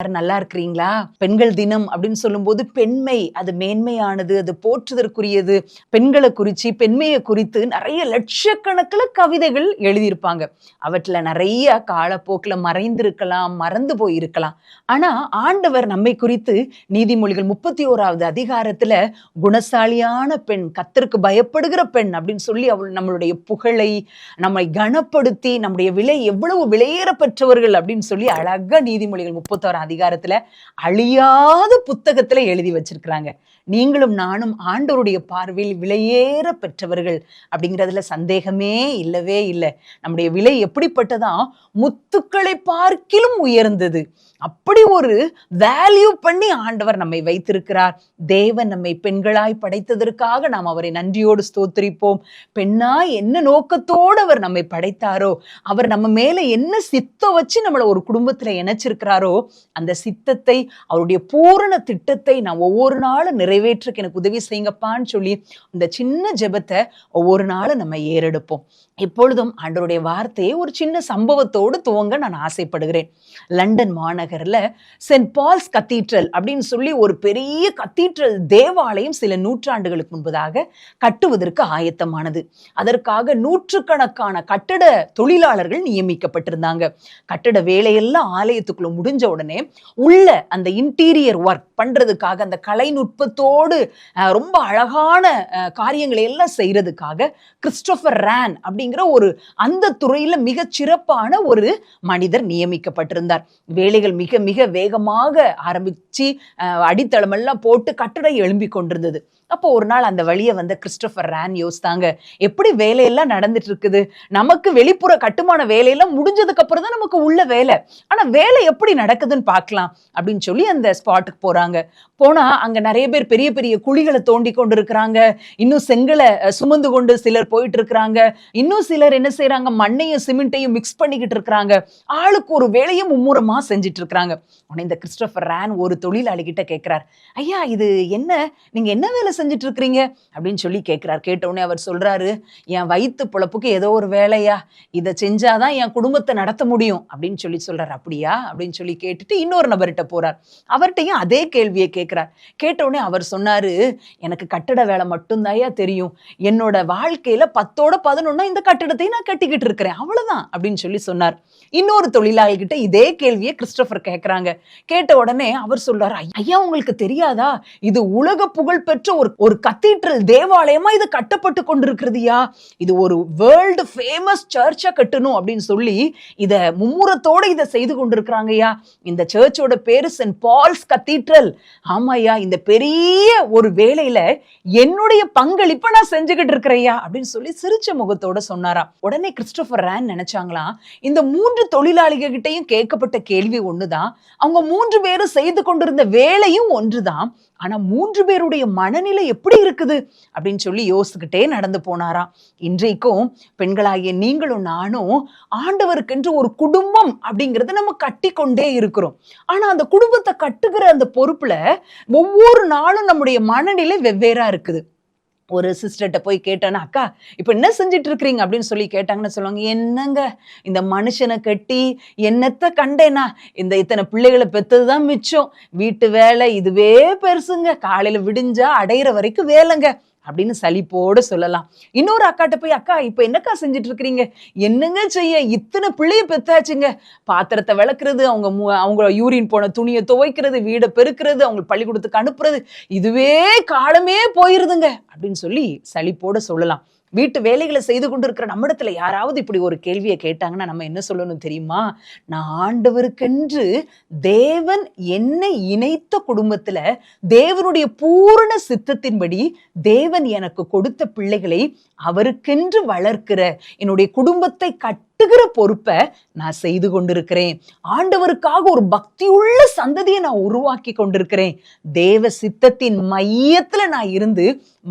எல்லாரும் நல்லா இருக்கிறீங்களா? பெண்கள் தினம் அப்படின்னு சொல்லும்போது பெண்மை அது மேன்மையானது அது போற்றுதற்குரியது. பெண்களை குறித்து பெண்மையை குறித்து நிறைய லட்சக்கணக்கில் கவிதைகள் எழுதியிருப்பாங்க. அவற்றில் நிறைய காலப்போக்கில் மறைந்திருக்கலாம் மறந்து போயிருக்கலாம். ஆனால் ஆண்டவர் நம்மை குறித்து நீதிமொழிகள் முப்பத்தி ஓராவது அதிகாரத்துல குணசாலியான பெண் கத்தருக்கு பயப்படுகிற பெண் அப்படின்னு சொல்லி அவள் நம்மளுடைய புகழை நம்மை கனப்படுத்தி நம்முடைய விலை எவ்வளவு விலையேற பெற்றவர்கள் அப்படின்னு சொல்லி அழகா நீதிமொழிகள் முப்பத்தோரு அதிகாரத்துல அழியாத புத்தகத்துல எழுதி வச்சிருக்கிறாங்க. நீங்களும் நானும் ஆண்டவருடைய பார்வையில் விலையேற பெற்றவர்கள் அப்படிங்கிறதுல சந்தேகமே இல்லவே இல்லை. நம்முடைய விலை எப்படிப்பட்டதா? முத்துக்களை பார்க்கிலும் உயர்ந்தது. அப்படி ஒரு வேல்யூ பண்ணி ஆண்டவர் நம்மை வைத்திருக்கிறார். தேவன் நம்மை பெண்களாய் படைத்ததற்காக நாம் அவரை நன்றியோடு ஸ்தோத்திரிப்போம். பெண்ணாய் என்ன நோக்கத்தோடு அவர் நம்மை படைத்தாரோ? அவர் நம்ம மேல என்ன சித்தம் வச்சு நம்மளை ஒரு குடும்பத்துல இணைச்சிருக்கிறாரோ? அந்த சித்தத்தை அவருடைய பூரண திட்டத்தை நான் ஒவ்வொரு நாளும் நிறை நிறைவேற்றுக்கு எனக்கு உதவி செய்யுங்கப்பான்னு சொல்லி இந்த சின்ன ஜெபத்தை ஒவ்வொரு நாளும் நம்ம ஏறெடுப்போம். எப்பொழுதும் ஆண்டவருடைய வார்த்தையை ஒரு சின்ன சம்பவத்தோடு துவங்க நான் ஆசைப்படுகிறேன். லண்டன் மாநகரில் சென்ட் பால்ஸ் கத்தீட்ரல் அப்படின்னு சொல்லி ஒரு பெரிய கத்தீட்ரல் தேவாலயம் சில நூற்றாண்டுகளுக்கு முன்பதாக கட்டுவதற்கு ஆயத்தமானது. அதற்காக நூற்றுக்கணக்கான கட்டட தொழிலாளர்கள் நியமிக்கப்பட்டிருந்தாங்க. கட்டட வேலையெல்லாம் ஆலயத்துக்குள்ள முடிஞ்ச உடனே உள்ள அந்த இன்டீரியர் ஒர்க் பண்ணுறதுக்காக அந்த கலைநுட்பத்தோடு நுட்பத்தோடு ரொம்ப அழகான காரியங்களை எல்லாம் செய்கிறதுக்காக கிறிஸ்டோஃபர் ரேன் அப்படிங்கிற ஒரு அந்த துறையில மிக சிறப்பான ஒரு மனிதர் நியமிக்கப்பட்டிருந்தார். வேலைகள் மிக மிக வேகமாக ஆரம்பிச்சு அடித்தளமெல்லாம் அடித்தளம் எல்லாம் போட்டு கட்டடம் எழும்பி கொண்டிருந்தது. அப்போ ஒரு நாள் அந்த வழியை வந்த கிறிஸ்டோபர் ரேன் யோசித்தாங்க எப்படி வேலையெல்லாம் நடந்துட்டு இருக்குது நமக்கு வெளிப்புற கட்டுமான வேலையெல்லாம் முடிஞ்சதுக்கு அப்புறம் தான் நமக்கு உள்ள வேலை. ஆனா வேலை எப்படி நடக்குதுன்னு பார்க்கலாம். அப்படின்னு சொல்லி அந்த ஸ்பாட்டுக்கு போறாங்க. போனா அங்க நிறைய பேர் பெரிய பெரிய குழிகளை தோண்டி கொண்டு இருக்கிறாங்க இன்னும் செங்கலை சுமந்து கொண்டு சிலர் போயிட்டு இருக்கிறாங்க இன்னும் சிலர் என்ன செய்கிறாங்க மண்ணையும் சிமெண்ட்டையும் மிக்ஸ் பண்ணிக்கிட்டு இருக்கிறாங்க. ஆளுக்கு ஒரு வேலையை மும்முரமா செஞ்சுட்டு இருக்கிறாங்க உடனே இந்த கிறிஸ்டபர் ரேன் ஒரு தொழிலாளி கிட்ட கேட்கிறார் ஐயா இது என்ன? நீங்க என்ன வேலை செஞ்சுட்டு இருக்கிறீங்க அப்படின்னு சொல்லி கேட்கிறார் கேட்டவுடனே அவர் சொல்றாரு என் வயிற்று பிழப்புக்கு ஏதோ ஒரு வேலையா? இதை செஞ்சாதான் என் குடும்பத்தை நடத்த முடியும். அப்படின்னு சொல்லி சொல்றாரு. அப்படியா? அப்படின்னு சொல்லி கேட்டுட்டு இன்னொரு நபர்கிட்ட போறார். அவர்கிட்டயும் அதே கேள்வியை கேட்குறார். கேட்டவுடனே அவர் சொன்னார் எனக்கு கட்டட வேலை மட்டும்தாயா தெரியும். என்னோட வாழ்க்கையில் பத்தோட பதினொன்னா இந்த கட்டிடத்தை நான் கட்டிக்கிட்டு இருக்கிறேன். அவ்வளோதான் அப்படின்னு சொல்லி சொன்னார். இன்னொரு தொழிலாளிகிட்ட இதே கேள்வியை கிறிஸ்டபர் கேட்குறாங்க. கேட்ட உடனே அவர் சொல்றாரு ஐயா உங்களுக்கு தெரியாதா? இது உலக புகழ் பெற்ற ஒரு ஒரு கத்தீட்ரல் தேவாலயமா இது கட்டப்பட்டு கொண்டிருக்கிறதுயா இது ஒரு வேர்ல்டு ஃபேமஸ் சர்ச்சா கட்டணும் அப்படின்னு சொல்லி இதை மும்முரத்தோட இதை செய்து கொண்டிருக்கிறாங்கய்யா. இந்த சர்ச்சோட பேரு சென்ட் பால்ஸ் கத்தீட்ரல் ஆமாய்யா இந்த பெரிய ஒரு வேலையில என்னுடைய பங்களிப்பை நான் செஞ்சுக்கிட்டு இருக்கிறையா அப்படின்னு சொல்லி சிரிச்ச முகத்தோட சொன்னாராம் உடனே கிறிஸ்டோபர் ரேன் நினைச்சாங்களாம் இந்த மூன்று தொழிலாளிகள் கிட்டையும் கேட்கப்பட்ட கேள்வி ஒண்ணுதான் அவங்க மூன்று பேரும் செய்து கொண்டிருந்த வேலையும் ஒன்றுதான் ஆனா மூன்று பேருடைய மனநிலை எப்படி இருக்குது அப்படின்னு சொல்லி யோசிச்சுக்கிட்டே நடந்து போனாராம் இன்றைக்கும் பெண்களாகிய நீங்களும் நானும் ஆண்டவருக்கென்று ஒரு குடும்பம் அப்படிங்கறத நம்ம கட்டி கொண்டே இருக்கிறோம். ஆனா அந்த குடும்பத்தை கட்டுகிற அந்த பொறுப்புல ஒவ்வொரு நாளும் நம்முடைய மனநிலை வெவ்வேறாக இருக்குது. ஒரு சிஸ்டர்கிட்ட போய் கேட்டேன்னா அக்கா இப்போ என்ன செஞ்சுட்டு இருக்கிறீங்க அப்படின்னு சொல்லி கேட்டாங்கன்னு சொல்லுவாங்க என்னங்க இந்த மனுஷனை கட்டி என்னத்தை கண்டேனா? இந்த இத்தனை பிள்ளைகளை பெற்றது தான் மிச்சம். வீட்டு வேலை இதுவே பெருசுங்க. காலையில் விடிஞ்சா அடையிற வரைக்கும் வேலைங்க. அப்படின்னு சலிப்போடு சொல்லலாம். இன்னொரு அக்காட்ட போய் அக்கா இப்போ என்னக்கா செஞ்சுட்டு இருக்கிறீங்க என்னங்க செய்ய? இத்தனை பிள்ளைய பெத்தாச்சுங்க. பாத்திரத்தை விளக்குறது அவங்க மு- அவங்க யூரின் போன துணியை துவைக்கிறது வீடை பெருக்கிறது அவங்க பள்ளிக்கூடத்துக்கு அனுப்புறது இதுவே காலமே போயிருதுங்க. அப்படின்னு சொல்லி சலிப்போட சொல்லலாம். வீட்டு வேலைகளை செய்து கொண்டு இருக்கிற நம்மிடத்துல யாராவது இப்படி ஒரு கேள்வியை கேட்டாங்கன்னா நம்ம என்ன சொல்லணும் தெரியுமா? நான் ஆண்டவருக்கென்று தேவன் என்னை இணைத்த குடும்பத்துல தேவனுடைய பூரண சித்தத்தின்படி தேவன் எனக்கு கொடுத்த பிள்ளைகளை அவருக்கென்று வளர்க்கிற என்னுடைய குடும்பத்தை கட்டுகிற பொறுப்பை நான் செய்து கொண்டிருக்கிறேன். ஆண்டவருக்காக ஒரு பக்தியுள்ள சந்ததியை நான் உருவாக்கி கொண்டிருக்கிறேன். தேவ சித்தத்தின் மையத்துல நான் இருந்து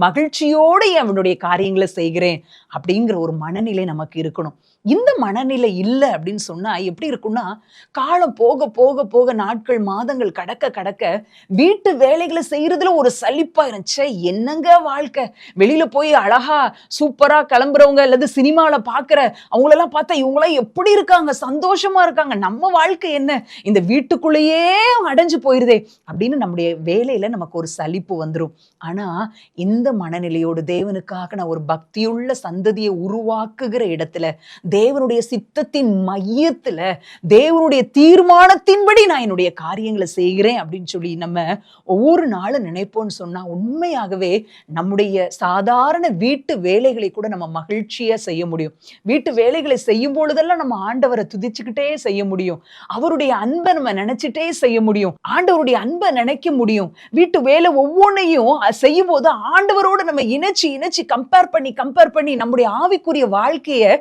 மகிழ்ச்சியோடு அவனுடைய காரியங்களை செய்கிறேன் அப்படிங்கிற ஒரு மனநிலை நமக்கு இருக்கணும். இந்த மனநிலை இல்லை அப்படின்னு சொன்னா எப்படி இருக்கும்னா காலம் போக போக போக நாட்கள் மாதங்கள் கடக்க கடக்க வீட்டு வேலைகளை செய்யறதுல ஒரு சலிப்பா இருந்துச்சு. என்னங்க வாழ்க்கை? வெளியில போய் அழகா சூப்பரா கிளம்புறவங்க அல்லது சினிமாவில் பாக்குற அவங்களெல்லாம் பார்த்தா இவங்களாம் எப்படி இருக்காங்க? சந்தோஷமா இருக்காங்க. நம்ம வாழ்க்கை என்ன? இந்த வீட்டுக்குள்ளேயே அடைஞ்சு போயிருதே அப்படின்னு நம்முடைய வேலையில நமக்கு ஒரு சலிப்பு வந்துடும் ஆனா இந்த மனநிலையோடு தேவனுக்காக நான் ஒரு பக்தியுள்ள சந்ததியை உருவாக்குகிற இடத்துல தேவனுடைய சித்தத்தின் மையத்தில் தேவனுடைய தீர்மானத்தின்படி நான் என்னுடைய காரியங்களை செய்கிறேன் அப்படின்னு சொல்லி நம்ம ஒவ்வொரு நாளும் நினைப்போம்னு சொன்னால் உண்மையாகவே நம்முடைய சாதாரண வீட்டு வேலைகளை கூட நம்ம மகிழ்ச்சியாக செய்ய முடியும். வீட்டு வேலைகளை செய்யும் பொழுதெல்லாம் நம்ம ஆண்டவரை துதிச்சுக்கிட்டே செய்ய முடியும். அவருடைய அன்பை நம்ம நினைச்சிட்டே செய்ய முடியும். ஆண்டவருடைய அன்பை நினைக்க முடியும். வீட்டு வேலை ஒவ்வொன்றையும் செய்யும் போது ஆண்டவரோடு நம்ம இணைச்சு இணைச்சு கம்பேர் பண்ணி கம்பேர் பண்ணி நம்முடைய ஆவிக்குரிய வாழ்க்கையை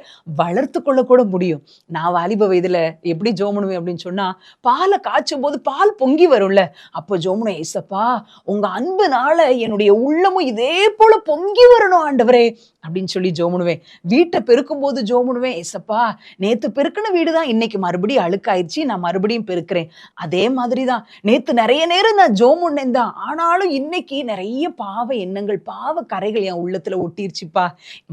வளர்த்து கொள்ளக்கூட முடியும். நான் வாலிப வயதில் எப்படி ஜோமனுவேன் அப்படின்னு சொன்னால் பாலை காய்ச்சும் போது பால் பொங்கி வரும்ல. அப்போ ஜோமனு ஏசப்பா உங்க அன்புனால என்னுடைய உள்ளமும் இதே போல பொங்கி வரணும் ஆண்டவரே அப்படின்னு சொல்லி ஜோமுனுவேன். வீட்டை பெருக்கும் போது ஜோமுனுவேன் ஏசப்பா நேற்று பெருக்கின வீடு தான் இன்னைக்கு மறுபடியும் அழுக்காயிருச்சு நான் மறுபடியும் பெருக்கிறேன். அதே மாதிரி தான் நேற்று நிறைய நேரம் நான் ஜோமுன்னேன் தான் ஆனாலும் இன்னைக்கு நிறைய பாவ எண்ணங்கள் பாவ கரைகள் என் உள்ளத்தில் ஒட்டிருச்சுப்பா.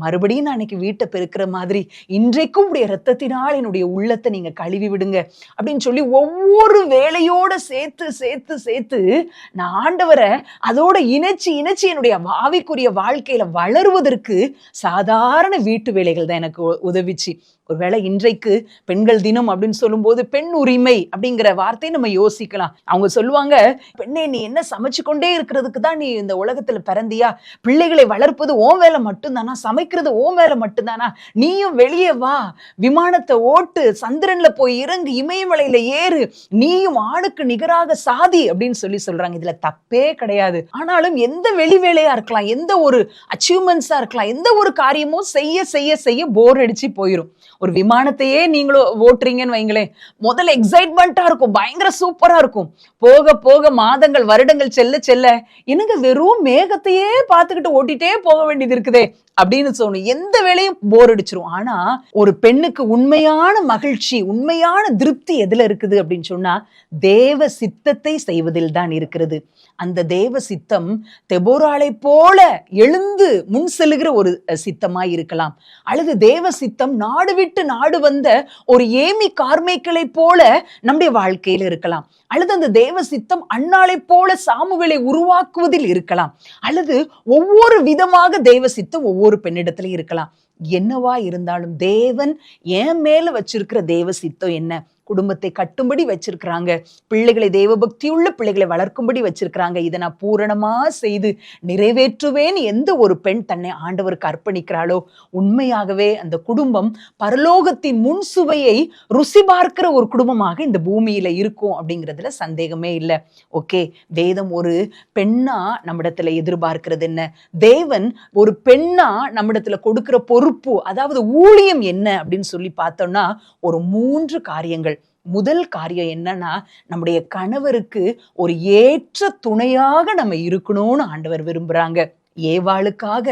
மறுபடியும் நான் இன்னைக்கு வீட்டை பெருக்கிற மாதிரி இன்றைக்கும் உடைய ரத்தத்தினால் என்னுடைய உள்ளத்தை நீங்க கழுவி விடுங்க அப்படின்னு சொல்லி ஒவ்வொரு வேலையோட சேர்த்து சேர்த்து சேர்த்து நான் ஆண்டவரை அதோட இணைச்சு இணைச்சு என்னுடைய ஆவிக்குரிய வாழ்க்கையில வளருவதற்கு சாதாரண வீட்டு வேலைகள் தான் எனக்கு உதவிச்சு. ஒருவேளை இன்றைக்கு பெண்கள் தினம் அப்படின்னு சொல்லும்போது பெண் உரிமை அப்படிங்கிற வார்த்தையை நம்ம யோசிக்கலாம். அவங்க சொல்லுவாங்க பெண்ணே நீ என்ன சமைச்சு கொண்டே இருக்கிறதுக்கு தான் நீ இந்த உலகத்துல பிறந்தியா? பிள்ளைகளை வளர்ப்பது ஓன் வேலை மட்டும்தானா? சமைக்கிறது ஓன் வேலை மட்டும்தானா? நீயும் வெளியே வா. விமானத்தை ஓட்டு சந்திரன்ல போய் இறங்கு இமயமலையில ஏறு. நீயும் ஆணுக்கு நிகராக சாதி அப்படின்னு சொல்லி சொல்றாங்க. இதுல தப்பே கிடையாது. ஆனாலும் எந்த வெளி வேலையா இருக்கலாம் எந்த ஒரு அச்சீவ்மெண்ட்ஸா இருக்கலாம் எந்த ஒரு காரியமும் செய்ய செய்ய செய்ய போர் அடிச்சு போயிடும் ஒரு விமானத்தையே நீங்களும் ஓட்டுறீங்கன்னு வைங்களேன். முதல்ல எக்ஸைட்மெண்ட்டா இருக்கும். பயங்கர சூப்பரா இருக்கும். போக போக மாதங்கள் வருடங்கள் செல்ல செல்ல என்னங்க வெறும் மேகத்தையே பார்த்துக்கிட்டு ஓட்டிட்டே போக வேண்டியது இருக்குதே அப்படின்னு தோணும். எந்த வேலையும் போர் அடிச்சிரும். ஆனா ஒரு பெண்ணுக்கு உண்மையான மகிழ்ச்சி உண்மையான திருப்தி எதுல இருக்குது அப்படின்னு சொன்னா தேவ சித்தத்தை செய்வதில் தான் இருக்கிறது. அந்த தேவ சித்தம் தெபோராளை போல எழுந்து முன் செல்லுகிற ஒரு சித்தமாய் இருக்கலாம். அல்லது தேவ சித்தம் நாடு விட்டு நாடு வந்த ஒரு ஏமி கார்மேக்களை போல நம்முடைய வாழ்க்கையில இருக்கலாம். அல்லது அந்த தேவ சித்தம் அன்னாளை போல சாமுவேலை உருவாக்குவதில் இருக்கலாம். அல்லது ஒவ்வொரு விதமாக தேவ சித்தம் ஒவ்வொரு பெண்ணிடத்துல இருக்கலாம். என்னவா இருந்தாலும் தேவன் என் மேல வச்சிருக்கிற தேவ சித்தம் என்ன? குடும்பத்தை கட்டும்படி வச்சிருக்கிறாங்க. பிள்ளைகளை தேவபக்தியுள்ள பிள்ளைகளை வளர்க்கும்படி வச்சிருக்கிறாங்க. இதை நான் பூரணமாக செய்து நிறைவேற்றுவேன் எந்த ஒரு பெண் தன்னை ஆண்டவருக்கு அர்ப்பணிக்கிறாளோ? உண்மையாகவே அந்த குடும்பம் பரலோகத்தின் முன் சுவையை ருசி பார்க்கிற ஒரு குடும்பமாக இந்த பூமியில இருக்கும் அப்படிங்கிறதுல சந்தேகமே இல்லை. ஓகே வேதம் ஒரு பெண்ணா நம்மிடத்துல எதிர்பார்க்கிறது என்ன? தேவன் ஒரு பெண்ணா நம்மிடத்துல கொடுக்கிற பொறுப்பு அதாவது ஊழியம் என்ன அப்படின்னு சொல்லி பார்த்தோம்னா ஒரு மூன்று காரியங்கள். முதல் காரியம் என்னன்னா நம்முடைய கணவருக்கு ஒரு ஏற்ற துணையாக நம்ம இருக்கணும்னு ஆண்டவர் விரும்புறாங்க. ஏவாளுக்காக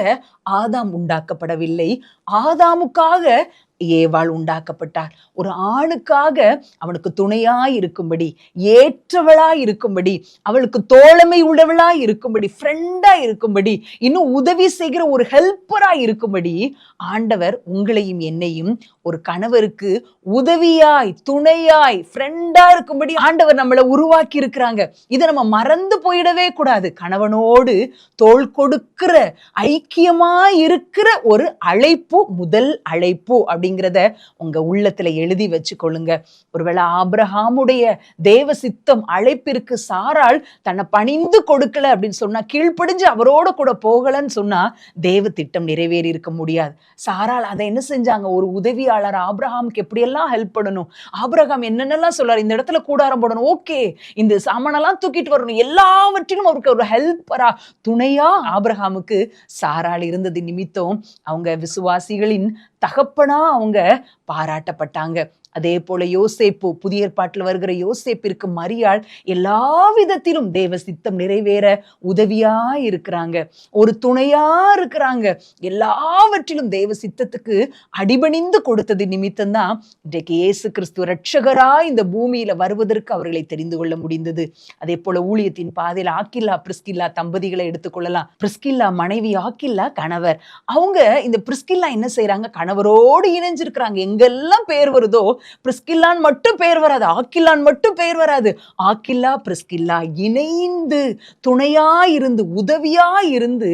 ஆதாம் உண்டாக்கப்படவில்லை. ஆதாமுக்காக ஏவாள் உண்டாக்கப்பட்டார் ஒரு ஆணுக்காக அவனுக்கு துணையாய் இருக்கும்படி ஏற்றவளாய் இருக்கும்படி அவளுக்கு தோழமை உள்ளவளாய் இருக்கும்படி ஃப்ரெண்டா இருக்கும்படி இன்னும் உதவி செய்கிற ஒரு ஹெல்ப்பரா இருக்கும்படி ஆண்டவர் உங்களையும் என்னையும் ஒரு கணவருக்கு உதவியாய் துணையாய் ஃப்ரெண்டா இருக்கும்படி ஆண்டவர் நம்மளை உருவாக்கி இருக்கிறாங்க இதை நம்ம மறந்து போயிடவே கூடாது. கணவனோடு தோள் கொடுக்கிற ஐக்கியமா இருக்கிற ஒரு அழைப்பு முதல் அழைப்பு அப்படிங்கிறத உங்க உள்ளத்துல எழுதி வச்சுக்கொள்ளுங்க. ஒருவேளை ஆபிரகாமுடைய தேவ சித்தம் அழைப்பிற்கு சாரால் தன்னை பணிந்து கொடுக்கல அப்படின்னு சொன்னா கீழ்ப்படிஞ்சு அவரோட கூட போகலன்னு சொன்னா தேவ திட்டம் நிறைவேறி இருக்க முடியாது. சாரால் அதை என்ன செஞ்சாங்க? ஒரு உதவியாளர் ஆபிரகாமுக்கு எப்படியெல்லாம் ஹெல்ப் பண்ணணும்? ஆபிரகாம் என்னென்னலாம் சொல்றாரு? இந்த இடத்துல கூடாரம் போடணும். ஓகே இந்த சாமானெல்லாம் தூக்கிட்டு வரணும். எல்லாவற்றிலும் அவருக்கு ஒரு ஹெல்ப்பரா துணையா ஆப்ரஹாமுக்கு சாரால் இருந்தது நிமித்தம் அவங்க விசுவாசிகளின் தகப்பனா அவங்க பாராட்டப்பட்டாங்க. அதே போல யோசேப்பு புதிய ஏற்பாட்டில் வருகிற யோசேப்பிற்கு மரியாள் எல்லா விதத்திலும் தேவ சித்தம் நிறைவேற உதவியா இருக்கிறாங்க. ஒரு துணையா இருக்கிறாங்க. எல்லாவற்றிலும் தேவ சித்தத்துக்கு அடிபணிந்து கொடுத்தது நிமித்தம் தான் இன்றைக்கு இயேசு கிறிஸ்துவ ரட்சகரா இந்த பூமியில வருவதற்கு அவர்களை தெரிந்து கொள்ள முடிந்தது. அதே போல ஊழியத்தின் பாதையில் ஆக்கில்லா பிரிஸ்கில்லா தம்பதிகளை எடுத்துக்கொள்ளலாம் பிரிஸ்கில்லா மனைவி ஆக்கில்லா கணவர். அவங்க இந்த பிரிஸ்கில்லா என்ன செய்யறாங்க கணவரோடு இணைஞ்சிருக்கிறாங்க. எங்கெல்லாம் பேர் வருதோ பிரிஸ்கில்லான் மட்டும் பெயர் வராது ஆக்கில்லான் மட்டும் பெயர் வராது. ஆக்கில்லா பிரிஸ்கில்லா இணைந்து துணையா இருந்து உதவியா இருந்து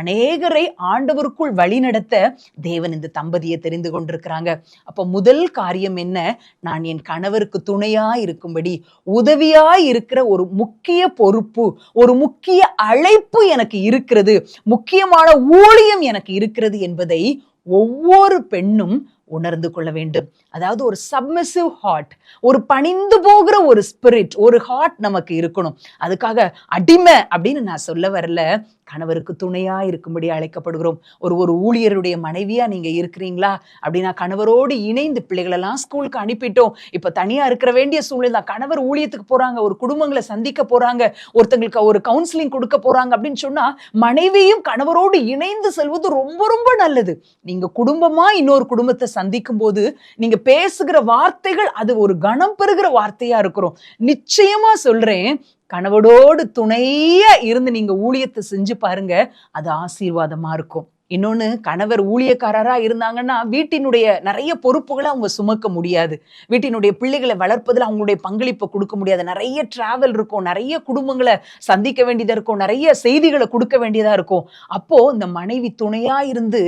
அநேகரை ஆண்டவருக்குள் வழிநடத்த தேவன் இந்த தம்பதியை தெரிந்து கொண்டிருக்கிறாங்க. அப்போ முதல் காரியம் என்ன? நான் என் கணவருக்கு துணையா இருக்கும்படி உதவியா இருக்கிற ஒரு முக்கிய பொறுப்பு ஒரு முக்கிய அழைப்பு எனக்கு இருக்கிறது முக்கியமான ஊழியம் எனக்கு இருக்கிறது என்பதை ஒவ்வொரு பெண்ணும் உணர்ந்து கொள்ள வேண்டும். அதாவது ஒரு சப்மிசிவ் ஹார்ட் ஒரு பணிந்து போகிற ஒரு ஸ்பிரிட் ஒரு ஹார்ட் நமக்கு இருக்கணும். அதுக்காக அடிமை அப்படின்னு நான் சொல்ல வரல. கணவருக்கு துணையா இருக்கும்படி அழைக்கப்படுகிறோம். ஒரு ஒரு ஊழியருடைய மனைவியா நீங்க இருக்கிறீங்களா? அப்படின்னா கணவரோடு இணைந்து பிள்ளைகளெல்லாம் ஸ்கூலுக்கு அனுப்பிட்டோம். இப்ப தனியா இருக்கிற வேண்டிய சூழ்நிலை தான். கணவர் ஊழியத்துக்கு போறாங்க ஒரு குடும்பங்களை சந்திக்க போறாங்க ஒருத்தங்களுக்கு ஒரு கவுன்சிலிங் கொடுக்க போறாங்க அப்படின்னு சொன்னா மனைவியும் கணவரோடு இணைந்து செல்வது ரொம்ப ரொம்ப நல்லது. நீங்க குடும்பமா இன்னொரு குடும்பத்தை சந்திக்கும் போது நீங்க பேசுகிற வார்த்தைகள் அது ஒரு கணம் பெறுகிற வார்த்தையா இருக்கிறோம். நிச்சயமா சொல்றேன் கணவரோடு துணையா இருந்து நீங்க ஊழியத்தை செஞ்சு பாருங்க அது ஆசீர்வாதமா இருக்கும். இன்னொன்று கணவர் ஊழியக்காரராக இருந்தாங்கன்னா வீட்டினுடைய நிறைய பொறுப்புகளை அவங்க சுமக்க முடியாது. வீட்டினுடைய பிள்ளைகளை வளர்ப்பதில் அவங்களுடைய பங்களிப்பை கொடுக்க முடியாது. நிறைய டிராவல் இருக்கும் நிறைய குடும்பங்களை சந்திக்க வேண்டியதாக இருக்கும் நிறைய செய்திகளை கொடுக்க வேண்டியதாக இருக்கும். அப்போது இந்த மனைவி துணையாக இருந்து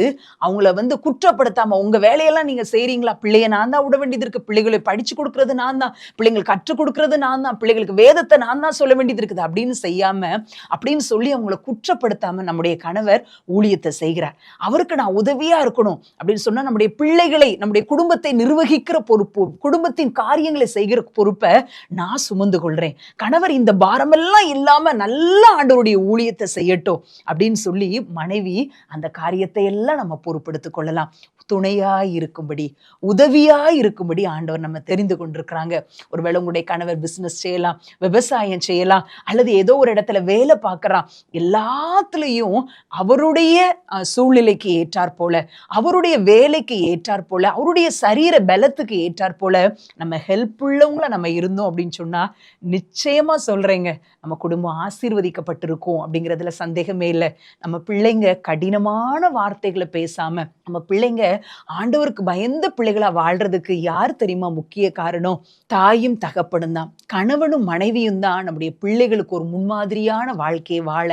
அவங்கள வந்து குற்றப்படுத்தாமல் உங்கள் வேலையெல்லாம் நீங்கள் செய்கிறீங்களா பிள்ளைய நான் தான் விட வேண்டியது இருக்குது பிள்ளைகளை படித்து கொடுக்குறது நான் தான். பிள்ளைங்களுக்கு கற்றுக் கொடுக்குறது நான் தான். பிள்ளைகளுக்கு வேதத்தை நான் தான் சொல்ல வேண்டியது இருக்குது. அப்படின்னு செய்யாமல் அப்படின்னு சொல்லி அவங்கள குற்றப்படுத்தாமல் நம்முடைய கணவர் ஊழியத்தை செய்கிறார். அவருக்கு நான் உதவியா இருக்கணும் அப்படின்னு சொன்னா நம்முடைய பிள்ளைகளை நம்முடைய குடும்பத்தை நிர்வகிக்கிற பொறுப்பு குடும்பத்தின் காரியங்களை செய்கிற பொறுப்பை நான் சுமந்து கொள்றேன். கணவர் இந்த பாரமெல்லாம் இல்லாம நல்ல ஆண்டவருடைய ஊழியத்தை செய்யட்டும் அப்படின்னு சொல்லி மனைவி அந்த காரியத்தை எல்லாம் நம்ம பொறுப்பெடுத்துக் கொள்ளலாம். துணையா இருக்கும்படி உதவியா இருக்கும்படி ஆண்டவர் நம்ம தெரிந்து கொண்டிருக்கிறாங்க. ஒருவேளை உங்களுடைய கணவர் பிஸ்னஸ் செய்யலாம் விவசாயம் செய்யலாம் அல்லது ஏதோ ஒரு இடத்துல வேலை பார்க்குறான் எல்லாத்துலேயும் அவருடைய சூழ்நிலைக்கு ஏற்றார் போல அவருடைய வேலைக்கு ஏற்றார் போல அவருடைய சரீர பலத்துக்கு ஏற்றாற் போல நம்ம ஹெல்ப் உள்ளவங்கள நம்ம இருந்தோம் அப்படின்னு சொன்னா நிச்சயமா சொல்றேங்க. நம்ம குடும்பம் ஆசீர்வதிக்கப்பட்டிருக்கும் அப்படிங்கிறதுல சந்தேகமே இல்லை. நம்ம பிள்ளைங்க கடினமான வார்த்தைகளை பேசாம நம்ம பிள்ளைங்க ஆண்டவருக்கு பயந்த பிள்ளைகளா வாழ்றதுக்கு யார் தெரியுமா முக்கிய காரணம்? தாயும் தகப்பனும் தான். கணவனும் மனைவியும் தான் நம்முடைய பிள்ளைகளுக்கு ஒரு முன்மாதிரியான வாழ்க்கையை வாழ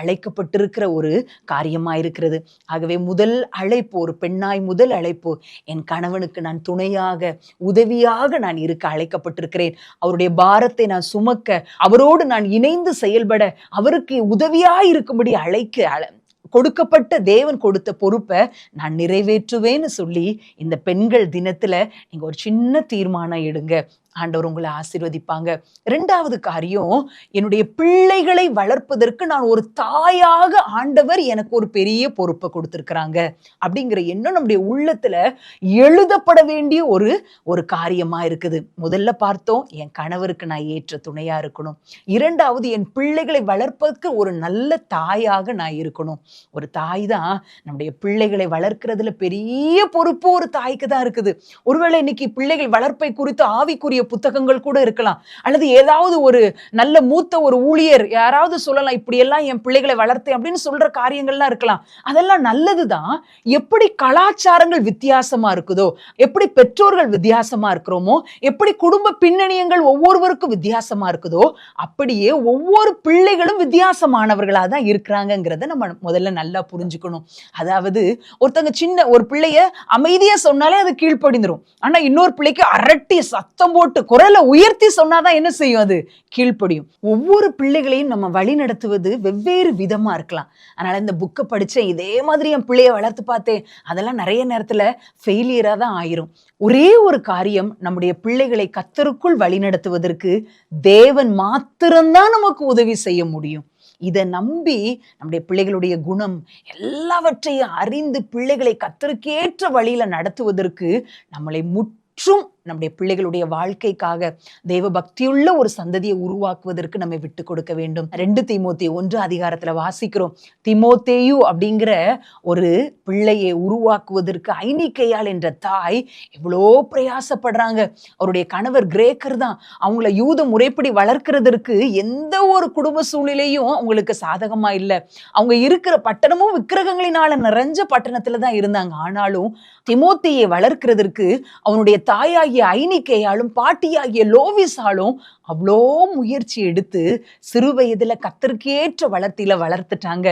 அழைக்கப்பட்டிருக்கிற ஒரு காரியமா இருக்கிறது. ஆகவே முதல் அழைப்பு ஒரு பெண்ணாய் முதல் அழைப்பு என் கணவனுக்கு நான் துணையாக உதவியாக நான் இருக்க அழைக்கப்பட்டிருக்கிறேன். அவருடைய பாரத்தை நான் சுமக்க அவரோடு நான் இணைந்து செயல்பட அவருக்கு உதவியாக இருக்கும்படி அழைக்க கொடுக்கப்பட்ட தேவன் கொடுத்த பொறுப்பை நான் நிறைவேற்றுவேன்னு சொல்லி இந்த பெண்கள் தினத்தில் நீங்கள் ஒரு சின்ன தீர்மானம் எடுங்க. ஆண்டவர் உங்களை ஆசீர்வதிப்பாங்க. ரெண்டாவது காரியம் என்னுடைய பிள்ளைகளை வளர்ப்பதற்கு நான் ஒரு தாயாக ஆண்டவர் எனக்கு ஒரு பெரிய பொறுப்பை கொடுத்துருக்குறாங்க. அப்படிங்கிற எண்ணம் நம்முடைய உள்ளத்துல எழுதப்பட வேண்டிய ஒரு ஒரு காரியமா இருக்குது. முதல்ல பார்த்தோம் என் கணவருக்கு நான் ஏற்ற துணையா இருக்கணும். இரண்டாவது என் பிள்ளைகளை வளர்ப்பதற்கு ஒரு நல்ல தாயாக நான் இருக்கணும். ஒரு தாய் தான் நம்முடைய பிள்ளைகளை வளர்க்கிறதுல பெரிய பொறுப்பு ஒரு தாய்க்கு தான் இருக்குது. ஒருவேளை இன்னைக்கு பிள்ளைகள் வளர்ப்பை குறித்து ஆவிக்குரிய புத்தகங்கள் கூட இருக்கலாம். அல்லது ஏதாவது ஒரு நல்ல மூத்த ஒரு ஊழியர் யாராவது சொல்லலாம் இப்படியெல்லாம் என் பிள்ளைகளை வளர்த்தேன் அப்படின்னு சொல்ற காரியங்கள்லாம் இருக்கலாம். அதெல்லாம் நல்லதுதான். எப்படி கலாச்சாரங்கள் வித்தியாசமா இருக்குதோ எப்படி பெற்றோர்கள் வித்தியாசமா இருக்கிறோமோ எப்படி குடும்ப பின்னணியங்கள் ஒவ்வொருவருக்கும் வித்தியாசமா இருக்குதோ அப்படியே ஒவ்வொரு பிள்ளைகளும் வித்தியாசமானவர்களா தான் இருக்கிறாங்கிறத நம்ம முதல்ல நல்லா புரிஞ்சுக்கணும். அதாவது ஒருத்தங்க சின்ன ஒரு பிள்ளைய அமைதியா சொன்னாலே அது கீழ்ப்படிந்துடும் ஆனா இன்னொரு பிள்ளைக்கு அரட்டி சத்தம் போட்டு குரலை உயர்த்தி சொன்னாதான் என்ன செய்யும் அது? கீழ்ப்படியும். ஒவ்வொரு பிள்ளைகளையும் நம்ம வழி நடத்துவது வெவ்வேறு விதமா இருக்கலாம். அதனால இந்த புக்கை படித்தேன் இதே மாதிரி என் பிள்ளைய வளர்த்து பார்த்தேன். அதெல்லாம் நிறைய நேரத்தில் ஃபெயிலியராக தான் ஆயிரும். ஒரே ஒரு காரியம் நம்முடைய பிள்ளைகளை கத்தருக்குள் வழி நடத்துவதற்கு தேவன் மாத்திரம்தான் நமக்கு உதவி செய்ய முடியும். இதை நம்பி நம்முடைய பிள்ளைகளுடைய குணம் எல்லாவற்றையும் அறிந்து பிள்ளைகளை கத்தருக்கேற்ற வழியில நடத்துவதற்கு நம்மளை முற்றும் நம்முடைய பிள்ளைகளுடைய வாழ்க்கைக்காக தேவ பக்தியுள்ள ஒரு சந்ததியை உருவாக்குவதற்கு நம்ம விட்டு கொடுக்க வேண்டும். ரெண்டு தீமோத்தே ஒன்று அதிகாரத்தில் வாசிக்கிறோம். திமோத்தேயு அப்படிங்கிற ஒரு பிள்ளையை உருவாக்குவதற்கு ஐனிக்கையால் என்ற தாய் எவ்வளோ பிரயாசப்படுறாங்க. அவருடைய கணவர் கிரேக்கர் தான். அவங்கள யூத முறைப்படி வளர்க்கிறதற்கு எந்த ஒரு குடும்ப சூழ்நிலையும் அவங்களுக்கு சாதகமா இல்லை. அவங்க இருக்கிற பட்டணமும் விக்கிரகங்களினால நிறைஞ்ச பட்டணத்துல தான் இருந்தாங்க. ஆனாலும் திமோத்தியை வளர்க்கிறதற்கு அவனுடைய தாயாகிய ஐனிக்கையாலும் பாட்டியாகிய லோவிஸாலும் அவ்வளோ முயற்சி எடுத்து சிறு வயதில் கத்திற்கேற்ற வளர்த்தியில் வளர்த்துட்டாங்க.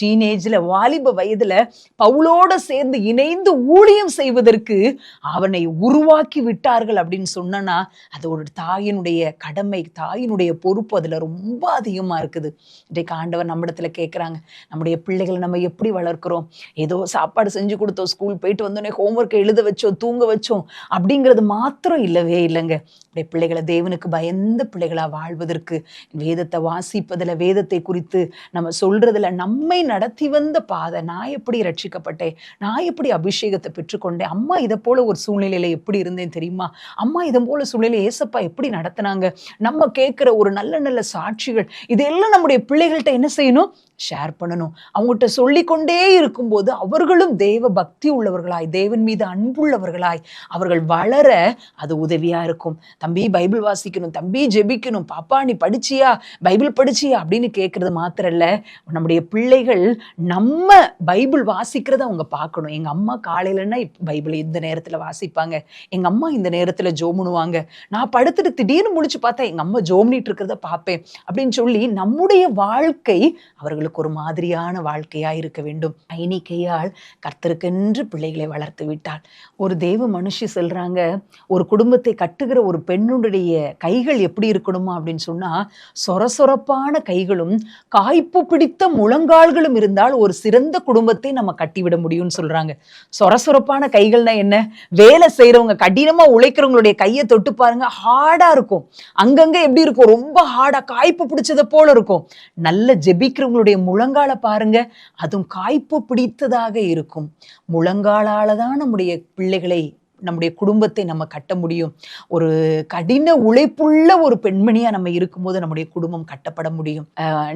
டீனேஜில் வாலிப வயதில் பவுலோட சேர்ந்து இணைந்து ஊழியம் செய்வதற்கு அவனை உருவாக்கி விட்டார்கள் அப்படின்னு சொன்னனா அது ஒரு தாயினுடைய கடமை தாயினுடைய பொறுப்பு அதில் ரொம்ப அதிகமாக இருக்குது. இன்றைக்கு ஆண்டவர் நம்மிடத்தில் கேட்குறாங்க நம்முடைய பிள்ளைகளை நம்ம எப்படி வளர்க்குறோம்? ஏதோ சாப்பாடு செஞ்சு கொடுத்தோம் ஸ்கூல் போயிட்டு வந்தோடனே ஹோம்ஒர்க்கை எழுத வச்சோம் தூங்க வச்சோம் அப்படிங்கிறது மாத்திரம் இல்லவே இல்லைங்க. இப்படி பிள்ளைகளை தேவனுக்கு பயந்த பிள்ளைகளாக வாழ்வதற்கு வேதத்தை வாசிப்பதில் வேதத்தை குறித்து நம்ம சொல்கிறதுல நம்மை நடத்தி வந்த பாதை நான் எப்படி ரட்சிக்கப்பட்டேன் நான் எப்படி அபிஷேகத்தை பெற்றுக்கொண்டேன் அம்மா இதை போல் ஒரு சூழ்நிலையில் எப்படி இருந்தேன் தெரியுமா? அம்மா இதை போல் சூழ்நிலை ஏசப்பா எப்படி நடத்தினாங்க? நம்ம கேட்குற ஒரு நல்ல நல்ல சாட்சிகள் இதெல்லாம் நம்முடைய பிள்ளைகள்கிட்ட என்ன செய்யணும்? ஷேர் பண்ணணும். அவங்ககிட்ட சொல்லிக்கொண்டே இருக்கும்போது அவர்களும் தேவ பக்தி உள்ளவர்களாய் தேவன் மீது அன்புள்ளவர்களாய் அவர்கள் வளர அது உதவியாக இருக்கும். தம்பி பைபிள் வாசிக்கணும். தம்பி ஜெபிக்கணும். பாப்பா நீ படிச்சியா? பைபிள் படிச்சியா? அப்படின்னு கேட்குறது மாத்திரம் இல்லை நம்முடைய பிள்ளைகள் நம்ம பைபிள் வாசிக்கிறத அவங்க பார்க்கணும் எங்கள் அம்மா காலையிலன்னா பைபிள் இந்த நேரத்தில் வாசிப்பாங்க. எங்கள் அம்மா இந்த நேரத்தில் ஜோமுனுவாங்க. நான் படுத்துட்டு திடீர்னு முடிச்சு பார்த்தா எங்கள் அம்மா ஜோம்னிட்டு இருக்கிறத பார்ப்பேன் அப்படின்னு சொல்லி நம்முடைய வாழ்க்கை அவர்களுக்கு ஒரு மாதிரியான வாழ்க்கையாக இருக்க வேண்டும். ஐனிக்கையால் கர்த்தருக்கென்று பிள்ளைகளை வளர்த்து விட்டாள். ஒரு தெய்வ மனுஷி சொல்றாங்க ஒரு குடும்பத்தை கட்டுகிற ஒரு பெண்ணுடைய கைகள் எப்படி இருக்கணுமா அப்படின்னு சொன்னால் சொரசொரப்பான கைகளும் காய்ப்பு பிடித்த முழங்கால்களும் இருந்தால் ஒரு சிறந்த குடும்பத்தை நம்ம கட்டிவிட முடியும்னு சொல்கிறாங்க சொரசொரப்பான கைகள்னா என்ன? வேலை செய்கிறவங்க கடினமாக உழைக்கிறவங்களுடைய கையை தொட்டு பாருங்க ஹார்டாக இருக்கும். அங்கங்கே எப்படி இருக்கும்? ரொம்ப ஹார்டாக காய்ப்பு பிடிச்சதை போல இருக்கும். நல்ல ஜெபிக்கிறவங்களுடைய முழங்கால பாருங்க அதுவும் காய்ப்பு பிடித்ததாக இருக்கும். முழங்காலால தான் நம்முடைய பிள்ளைகளை நம்முடைய குடும்பத்தை நம்ம கட்ட முடியும். ஒரு கடின உழைப்புள்ள ஒரு பெண்மணியா நம்ம இருக்கும்போது நம்முடைய குடும்பம் கட்டப்பட முடியும்.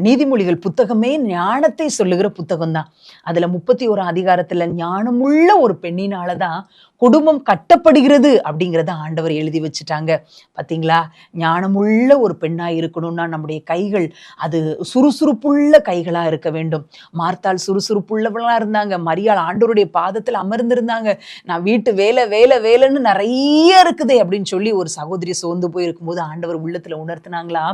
நீதிமொழிகள் புத்தகமே ஞானத்தை சொல்லுகிற புத்தகம் தான் அதுல முப்பத்தி ஒரு அதிகாரத்துல ஞானமுள்ள ஒரு பெண்ணினால தான் குடும்பம் கட்டப்படுகிறது அப்படிங்கிறத ஆண்டவர் எழுதி வச்சுட்டாங்க. பார்த்தீங்களா ஞானமுள்ள ஒரு பெண்ணா இருக்கணும்னா நம்முடைய கைகள் அது சுறுசுறுப்புள்ள கைகளா இருக்க வேண்டும். மார்த்தாள் சுறுசுறுப்புள்ளவளாக இருந்தாங்க. மரியாள் ஆண்டவருடைய பாதத்தில் அமர்ந்திருந்தாங்க. நான் வீட்டு வேலை வேலை வேலைன்னு நிறைய இருக்குதே அப்படின்னு சொல்லி ஒரு சகோதரி சோர்ந்து போயிருக்கும்போது ஆண்டவர் உள்ளத்துல உணர்த்தினாங்களா?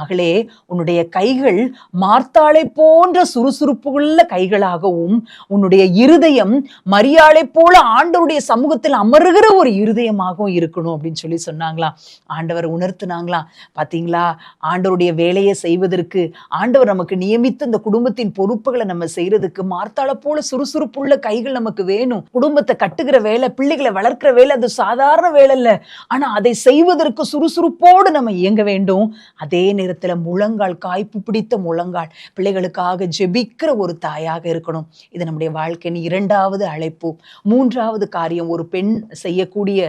மகளே உன்னுடைய கைகள் மார்த்தாளை போன்ற சுறுசுறுப்புள்ள கைகளாகவும் உன்னுடைய இருதயம் மரியாளை போல ஆண்டவருடைய சமூகத்தில் அமருகிற ஒரு இருதயமாகவும் இருக்கணும் அப்படின்னு சொல்லி சொன்னாங்களா? ஆண்டவர் உணர்த்தினாங்களாம் பார்த்தீங்களா ஆண்டவருடைய வேலையை செய்வதற்கு ஆண்டவர் நமக்கு நியமித்த இந்த குடும்பத்தின் பொறுப்புகளை நம்ம செய்யறதுக்கு மார்த்தாளை போல சுறுசுறுப்புள்ள கைகள் நமக்கு வேணும். குடும்பத்தை கட்டுகிற வேலை பிள்ளைகளை வளர்க்கிற வேலை அது சாதாரண வேலை இல்லை. ஆனால் அதை செய்வதற்கு சுறுசுறுப்போடு நம்ம இயங்க வேண்டும். அதே நேரத்தில் முழங்கால் காய்ப்பு பிடித்த முழங்கால் பிள்ளைகளுக்காக ஜெபிக்கிற ஒரு தாயாக இருக்கணும். இது நம்முடைய வாழ்க்கையின் இரண்டாவது அழைப்பு. மூன்றாவது காரியம் ஒரு பெண் செய்யக்கூடிய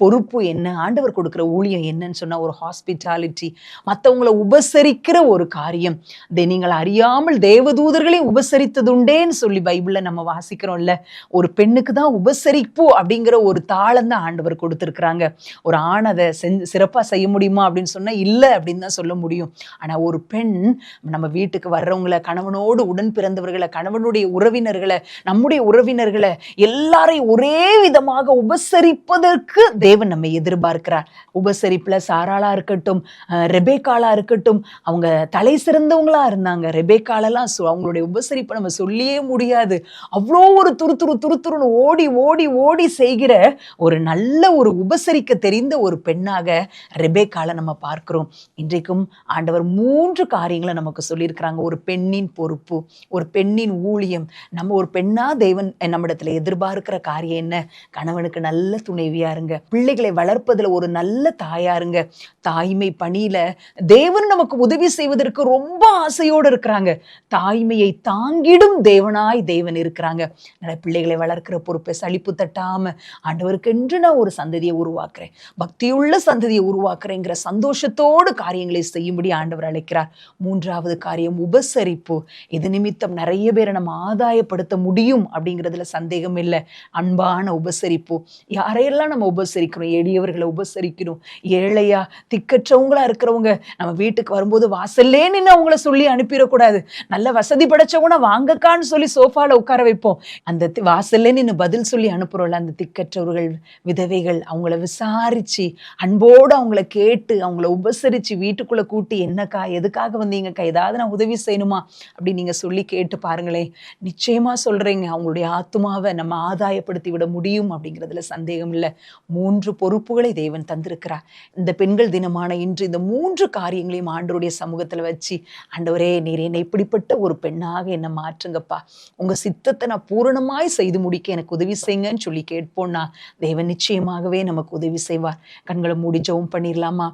பொறுப்பு என்ன? ஆண்டவர் கொடுக்குற ஊழியம் என்னன்னு சொன்னால் ஒரு ஹாஸ்பிட்டாலிட்டி மற்றவங்களை உபசரிக்கிற ஒரு காரியம். இதை நீங்கள் அறியாமல் தேவதூதர்களை உபசரித்ததுண்டேன்னு சொல்லி பைபிளில் நம்ம வாசிக்கிறோம்ல. ஒரு பெண்ணுக்கு தான் உபசரிப்பு அப்படிங்கிற ஒரு தாளம் தான் ஆண்டவர் கொடுத்துருக்குறாங்க. ஒரு ஆண் அதை செஞ்சு சிறப்பாக செய்ய முடியுமா அப்படின்னு சொன்னால் இல்லை அப்படின்னு தான் சொல்ல முடியும். ஆனால் ஒரு பெண் நம்ம வீட்டுக்கு வர்றவங்களை கணவனோடு உடன் பிறந்தவர்களை கணவனுடைய உறவினர்களை நம்முடைய உறவினர்களை எல்லாரையும் ஒரே விதமாக உபசரிப்பதற்கு தேவன் நம்மை எதிர்பார்க்கிறார். உபசரிப்பில் சாராளா இருக்கட்டும் அஹ் ரெபேக்காலா இருக்கட்டும் அவங்க தலை சிறந்தவங்களா இருந்தாங்க. ரெபேக்காலெல்லாம் அவங்களுடைய உபசரிப்பை நம்ம சொல்லியே முடியாது. அவ்வளோ ஒரு துரு துரு துரு துருன்னு ஓடி ஓடி ஓடி செய்கிற ஒரு நல்ல ஒரு உபசரிக்க தெரிந்த ஒரு பெண்ணாக ரெபேக்காலை நம்ம பார்க்கிறோம். இன்றைக்கும் ஆண்டவர் மூன்று காரியங்களை நமக்கு சொல்லியிருக்கிறாங்க. ஒரு பெண்ணின் பொறுப்பு ஒரு பெண்ணின் ஊழியம். நம்ம ஒரு பெண்ணா தேவன் நம்மிடத்தில் எதிர்பார்க்கிற காரியம் என்ன? கணவனுக்கு நல்ல துணைவியா இருங்க. பிள்ளைகளை வளர்ப்பதுல ஒரு நல்ல தாயா இருங்க. தாய்மை பணியில தேவன் நமக்கு உதவி செய்வதற்கு ரொம்ப ஆசையோடு இருக்கிறாங்க. தாய்மையை தாங்கிடும் தேவனாய் தேவன் இருக்கிறாங்க. பிள்ளைகளை வளர்க்கிற பொறுப்பை சலிப்பு தட்டாம ஆண்டவருக்கு என்று நான் ஒரு சந்ததியை உருவாக்குறேன். பக்தியுள்ள சந்ததியை உருவாக்குறேங்கிற சந்தோஷத்தோடு காரியங்களை செய்யும்படி ஆண்டவர் அழைக்கிறார். மூன்றாவது காரியம் உபசரிப்பு. இது நிமித்தம் நிறைய பேரை நம்ம ஆதாயப்படுத்த முடியும் அப்படிங்கிறதுல சந்தேகம் இல்லை. அன்பான உபசரி உபசரிப்போம். யாரையெல்லாம் நம்ம உபசரிக்கிறோம் எளியவர்களை உபசரிக்கணும். ஏழையா திக்கற்றவங்களா இருக்கிறவங்க நம்ம வீட்டுக்கு வரும்போது வாசல்லே நின்று அவங்கள சொல்லி அனுப்பிடக்கூடாது. நல்ல வசதி படைச்சவங்கன்னா வாங்கக்கான்னு சொல்லி சோஃபால உட்கார வைப்போம். அந்த வாசல்லே நின்று பதில் சொல்லி அனுப்புறோம்ல அந்த திக்கற்றவர்கள் விதவைகள் அவங்கள விசாரிச்சு அன்போடு அவங்கள கேட்டு அவங்கள உபசரிச்சு வீட்டுக்குள்ள கூட்டி என்னக்கா எதுக்காக வந்தீங்கக்கா? ஏதாவது நான் உதவி செய்யணுமா? அப்படி நீங்க சொல்லி கேட்டு பாருங்களேன். நிச்சயமா சொல்கிறீங்க அவங்களுடைய ஆத்மாவை நம்ம ஆதாயப்படுத்தி விட முடியும் அப்படிங்கிறதுல சந்தேகம் இல்லை. மூன்று பொறுப்புகளை தேவன் தந்திருக்கிறார். இந்த பெண்கள் தினமான இன்று இந்த மூன்று காரியங்களையும் ஆண்டருடைய சமூகத்தில் வச்சு ஆண்டவரே நீர் என்னை இப்படிப்பட்ட ஒரு பெண்ணாக என்னை மாற்றுங்கப்பா. உங்கள் சித்தத்தை நான் பூரணமாய் செய்து முடிக்க எனக்கு உதவி செய்யுங்கன்னு சொல்லி கேட்போம்னா தேவன் நிச்சயமாகவே நமக்கு உதவி செய்வார். கண்களை மூடி ஜெபம் பண்ணிடலாமா